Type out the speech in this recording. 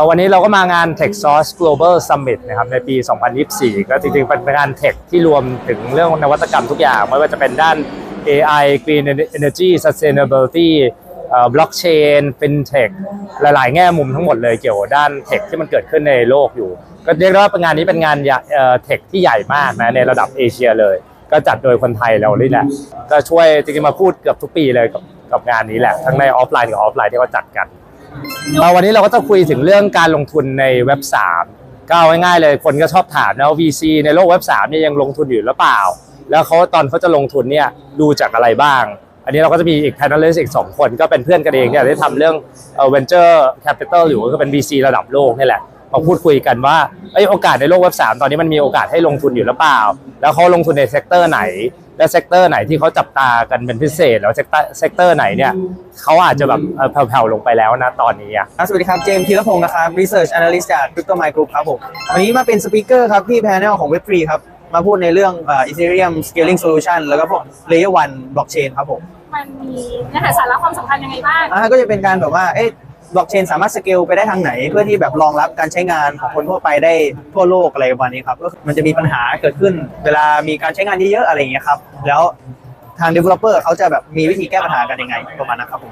วันนี้เราก็มางาน Tech Source Global Summit นะครับในปี 2024 ก็จริงๆ เป็นงานเทคที่รวมถึงเรื่องนวัตกรรมทุกอย่าง ไม่ว่าจะเป็นด้าน AI Green Energy Sustainability เอ่อ Blockchain FinTech หลายๆ แง่มุมทั้งหมดเลยเกี่ยวด้านเทคที่มันเกิดขึ้นในโลกอยู่ ก็เรียกได้ว่าเป็นงานนี้เป็นงานเอ่อเทคที่ใหญ่มากนะในระดับเอเชียเลย ก็จัดโดยคนไทยเรานี่แหละก็ช่วยจริงๆมาพูดเกือบทุกปีเลยกับกับงานนี้แหละทั้งในออฟไลน์กับออฟไลน์ที่เขาจัดกัน เราวันนี้เราก็จะคุยถึงเรื่องการลงทุนในเว็บ 3 ก็เอาง่ายๆเลยคนก็ชอบถามนะว่า VC ในโลกเว็บ3เนี่ยยังลงทุนอยู่หรือเปล่า แล้วเขาตอนเขาจะลงทุนเนี่ยดูจากอะไรบ้าง อันนี้เราก็จะมีอีก panelist อีก 2 คนก็เป็นเพื่อนกันเองเนี่ยได้ทำเรื่อง venture capital อยู่ก็เป็น VC ระดับโลกนี่แหละ มาพูดคุยกันว่าเอ้ยโอกาสในโลกเว็บ3ตอนนี้มันมีโอกาสให้ลงทุนอยู่หรือเปล่า แล้วเขาลงทุนในเซกเตอร์ไหน และเซกเตอร์ไหนที่เขาจับตากันเป็นพิเศษ แล้วเซกเตอร์เซกเตอร์ไหนเนี่ยเขาอาจจะแบบเอ่อแผ่วๆลงไปแล้วนะตอนนี้อะครับสวัสดีครับ เจมส์ธีรพงศ์นะครับ Research Analyst จาก Crypto My Group ครับผมวันนี้มาเป็นสปีกเกอร์ครับที่แพนเนลของ Web3 ครับมาพูดในเรื่องเอ่อ Ethereum Scaling Solution แล้วก็พวก Layer 1 Blockchain ครับผมมันมีเนื้อหาสาระความสำคัญยังไงบ้าง อ่าก็จะเป็นการแบบว่า เอ๊ะ บล็อกเชนสามารถสเกลไปได้ทางไหน เพื่อที่แบบรองรับการใช้งานของคนทั่วไปได้ทั่วโลกอะไรประมาณนี้ครับก็มันจะมีปัญหาเกิดขึ้น เวลามีการใช้งานเยอะๆอะไรอย่างเงี้ยครับแล้วทาง Developer เขาจะแบบมีวิธีแก้ปัญหากันยังไงประมาณนั้นครับผม